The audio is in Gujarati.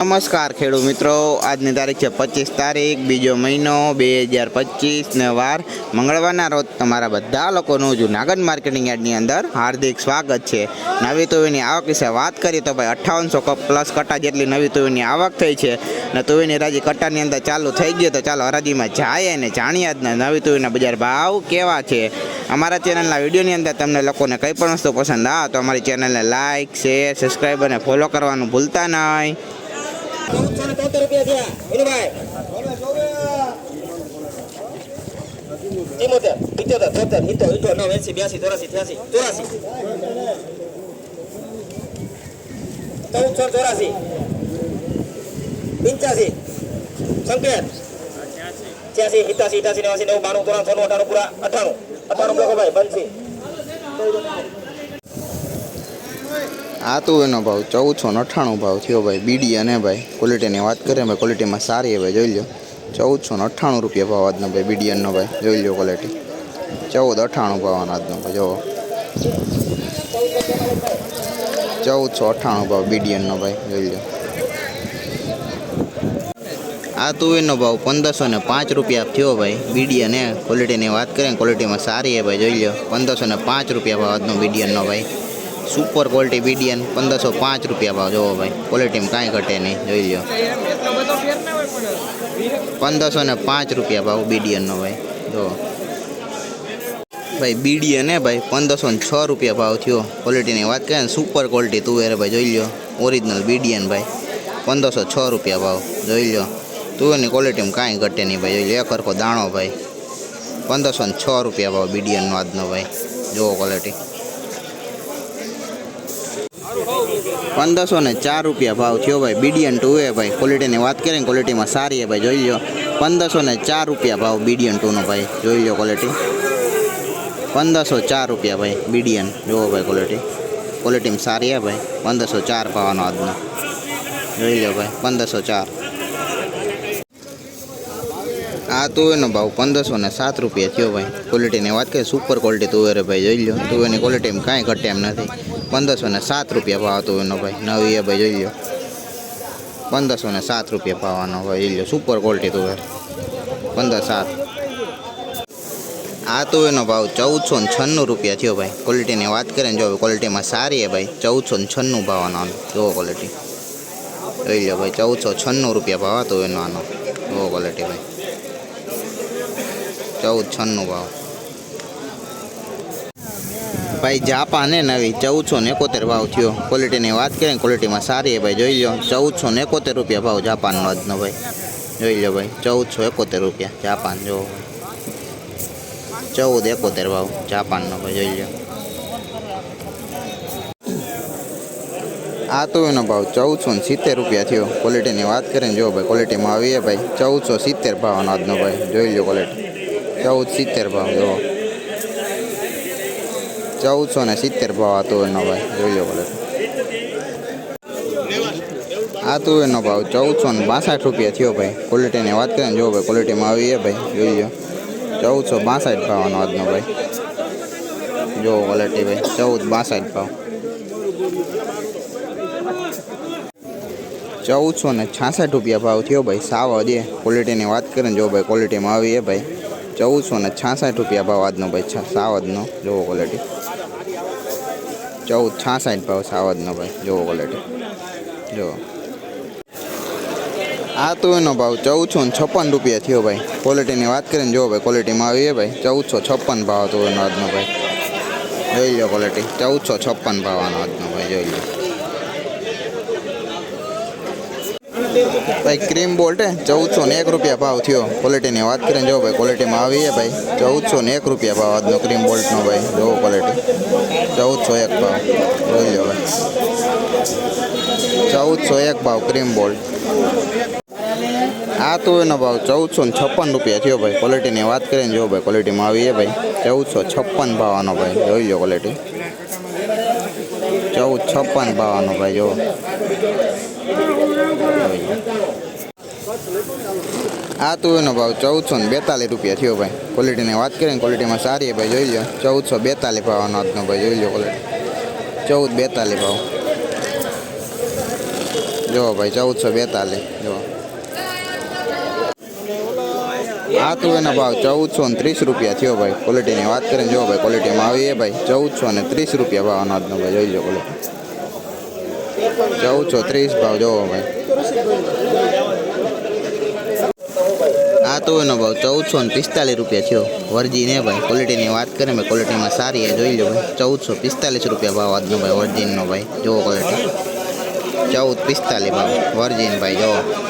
નમસ્કાર ખેડૂત મિત્રો. આજની તારીખ છે પચીસ તારીખ, બીજો મહિનો બે હજાર પચીસ ને વાર મંગળવારના રોજ તમારા બધા લોકોનું જુનાગઢ માર્કેટિંગ યાર્ડની અંદર હાર્દિક સ્વાગત છે. નવી તુવેરની આવક વિશે વાત કરીએ તો ભાઈ અઠ્ઠાવનસો પ્લસ કટા જેટલી નવી તુવેરની આવક થઈ છે ને તુવેરની હરાજી કટ્ટાની અંદર ચાલુ થઈ ગયો તો ચાલો હરાજીમાં જાય અને જાણીએ આજના નવી તુવેરના બજાર ભાવ કેવા છે. અમારા ચેનલના વિડીયોની અંદર તમને લોકોને કંઈ પણ વસ્તુ પસંદ આવે તો અમારી ચેનલને લાઇક શેર, સબસ્ક્રાઈબ અને ફોલો કરવાનું ભૂલતા નહીં. ચૌદસો રૂપિયા થયા વિનુભાઈ ચિમોતેર ઇત્યોતેર તોતેર ઇતો નવ એસી બ્યાસી ચોરાસી ત્યાસી ચોરાસી ચૌદસો ચોરાસી પંચ્યાસી સંકેત છ્યાસી ઇઠાસી નેવાસી નેવું બાણું ત્રણ છન્નું અઠાણું પૂરા અઠાણું અઠાણું બ્લોકો ભાઈ બંસી આ તો એનો ભાવ ચૌદસો અઠ્ઠાણું ભાવ થયો ભાઈ બીડી અને ભાઈ ક્વોલિટીની વાત કરીએ ભાઈ ક્વોલિટીમાં સારી ભાઈ, જોઈ લો ચૌદસો ને અઠ્ઠાણું રૂપિયા ભાવ આજનો ભાઈ બીડીએનનો ભાઈ, જોઈ લો ક્વોલિટી ચૌદ અઠ્ઠાણું ભાવ આજનો ભાઈ જોવો ચૌદસો અઠ્ઠાણું ભાવ બીડીએનનો ભાઈ, જોઈ લો આ તુવેરનો ભાવ પંદરસો ને પાંચ રૂપિયા થયો ભાઈ બીડીએન એ ક્વોલિટીની વાત કરીએ ક્વોલિટીમાં સારી છે ભાઈ, જોઈ લો પંદરસો ને પાંચ રૂપિયા ભાવ આજનો બીડીયનનો ભાઈ. સુપર ક્વોલિટી બીડીએન પંદરસો પાંચ રૂપિયા ભાવ. જોવો ભાઈ ક્વોલિટીમાં કાંઈ ઘટે નહીં. જોઈ લો પંદરસો ને પાંચ રૂપિયા ભાવ બીડીએનનો ભાઈ. જો ભાઈ બીડીએન એ ભાઈ, પંદરસો ને છ રૂપિયા ભાવ થયો. ક્વોલિટીની વાત કરીએ ને સુપર ક્વોલિટી તુવેર ભાઈ, જોઈ લો ઓરિજિનલ બીડીએન ભાઈ, પંદરસો છ રૂપિયા ભાવ. જોઈ લો તુવેરની ક્વોલિટીમાં કાંઈ ઘટે નહીં ભાઈ, જોઈ લો એક હરખો દાણો ભાઈ. પંદરસો ને છ રૂપિયા ભાવ બીડીએનનો આજનો ભાઈ. જુઓ ક્વોલિટી પંદરસો ને ચાર રૂપિયા ભાવ થયો ભાઈ. બીડીએન ટુ એ ભાઈ. ક્વોલિટીની વાત કરીએ ક્વોલિટીમાં સારી છે ભાઈ, જોઈ લો પંદરસો ને ચાર રૂપિયા ભાવ બીડીએન ટુનો ભાઈ. જોઈ લો ક્વોલિટી પંદરસો ચાર રૂપિયા ભાઈ બીડીએન જુઓ ભાઈ ક્વોલિટી ક્વોલિટીમાં સારી છે ભાઈ. પંદરસો ચાર ભાવનો આજનો. જોઈ લો ભાઈ, પંદરસો ચાર. આ તુવેરનો ભાવ પંદરસો ને સાત રૂપિયા થયો ભાઈ. ક્વોલિટીની વાત કરીએ સુપર ક્વોલિટી તુવેર ભાઈ, જોઈ લો તુવેરની ક્વોલિટી કાંઈ ઘટે એમ નથી. પંદરસો ને સાત રૂપિયા ભાવ તુવેરનો ભાઈ. નવી એ ભાઈ, જોઈ લો પંદરસો ને સાત રૂપિયા ભાવવાનો ભાઈ, જોઈ લો સુપર ક્વોલિટી તુવેર. પંદર સાત. આ તુવેરનો ભાવ ચૌદસો ને છન્નું રૂપિયા થયો ભાઈ. ક્વોલિટીની વાત કરીએ ને, જો ક્વોલિટીમાં સારી છે ભાઈ, ચૌદસો ને છન્નું ભાવવાનો આનો. જુઓ ક્વોલિટી જોઈ લો ભાઈ, ચૌદસો છન્નું રૂપિયા ભાવ હતો એનો આનો. જુઓ ક્વોલિટી ભાઈ. ચૌદ, છન્નું ભાવ. ભાઈ, જાપાન નવી ચૌદસો ને એકોતેર ભાવ થયો. ક્વોલિટીની વાત કરીએ ક્વોલિટીમાં સારી ભાઈ, જોઈ લો ચૌદસો ને એકોતેર રૂપિયા ભાવ જાપાનનો આજનો ભાઈ. જોઈ લો ભાઈ, ચૌદસો એકોતેર રૂપિયા જાપાન, જો. ચૌદ એકોતેર ભાવ જાપાનનો ભાઈ, જોઈ લો આ તો એનો ભાવ ચૌદસો ને સિત્તેર રૂપિયા થયો. ક્વોલિટીની વાત કરીએ ને, જો ભાઈ ક્વોલિટીમાં આવીએ ભાઈ, ચૌદસો સિત્તેર ભાવનો આજનો ભાઈ. જોઈ લો ક્વોલિટી ચૌદ સિત્તેર ભાવ જો ચૌદસો ને સિત્તેર ભાવ આ તુવેરનો ભાઈ જોઈ લો બોલે આ તુવેરનો ભાવ ચૌદસો ને બાસઠ રૂપિયા થયો ભાઈ. ક્વોલિટીની વાત કરીને જો ભાઈ ક્વોલિટીમાં આવી ભાઈ, જોઈ લો. ચૌદસો બાસઠ ભાવનો આજનો ભાઈ. જો ક્વોલિટી ભાઈ, ચૌદ બાસઠ ભાવ. ચૌદસો ને છાસઠ રૂપિયા ભાવ થયો ભાઈ, સાવ દે ક્વોલિટીની વાત કરીએ ને જો ભાઈ ક્વોલિટીમાં આવી એ ભાઈ. ચૌદસો ને છાસઠ રૂપિયા ભાવ આજનો ભાઈ સાવદનો જોવો ક્વોલિટી ચૌદ છાસઠ ભાવ સાવદનો ભાઈ, જોવો ક્વોલિટી જો. આ તો એનો ભાવ ચૌદસો ને છપ્પન રૂપિયા થયો ભાઈ. ક્વોલિટીની વાત કરીએ ને ભાઈ ક્વોલિટીમાં આવી ભાઈ. ચૌદસો છપ્પન ભાવ હતો એનો આજનો ભાઈ. જોઈ લો ક્વોલિટી ચૌદસો છપ્પન ભાવ આનો આજનો ભાઈ, જોઈ લો. ભાઈ ક્રીમ બોલ્ટ ચૌદસો ને એક રૂપિયા ભાવ થયો. ક્વોલિટીની વાત કરીને જો ભાઈ ક્વોલિટીમાં આવી છે ભાઈ ચૌદસો ને એક રૂપિયા ભાવ આજનો ક્રીમ બોલ્ટનો ભાઈ જોવો ક્વોલિટી ચૌદસો એક ભાવ, જોઈ લો ભાઈ. ચૌદસો એક ભાવ ક્રીમ બોલ્ટ આ તો એનો ભાવ ચૌદસો ને છપ્પન રૂપિયા થયો ભાઈ. ક્વોલિટીની વાત કરીને જો ભાઈ ક્વોલિટીમાં આવી છે ભાઈ ચૌદસો છપ્પન ભાવનો ભાઈ, જોઈ લો ક્વોલિટી ચૌદ, છપ્પન ભાવનો ભાઈ, જો. આ તુવેરનો ભાવ ચૌદસો ને બેતાલીસ રૂપિયા થયો ભાઈ. ક્વોલિટીની વાત કરીએ ને ક્વોલિટીમાં સારી ભાઈ, જોઈ લો ચૌદસો બેતાલીસ ભાવનો આજનો ભાઈ, જોઈ લો ક્વોલિટી ચૌદ બેતાલીસ ભાવ. જો ભાઈ, ચૌદસો બેતાલીસ, જો. આ તો એનો ભાવ ચૌદસો ને ત્રીસ રૂપિયા થયો ભાઈ. ક્વોલિટીની વાત કરીને જો ભાઈ ક્વોલિટીમાં આવી એ ભાઈ. ચૌદસો ને ત્રીસ રૂપિયા ભાવ અનાજનો ભાઈ. જોઈ લો ક્વોલિટી ચૌદસો ત્રીસ ભાવ જોવો ભાઈ. આ તો એનો ભાવ ચૌદસો ને પિસ્તાલીસ રૂપિયા થયો. વરજી ને ભાઈ. ક્વોલિટીની વાત કરીએ ભાઈ ક્વોલિટીમાં સારી એ જોઈ લો ભાઈ. ચૌદસો પિસ્તાલીસ રૂપિયા ભાવ આજનો ભાઈ, વર્જીનનો ભાઈ. જોવો ક્વોલિટી ચૌદ પિસ્તાલીસ ભાવ. વર્જીન ભાઈ, જોવો.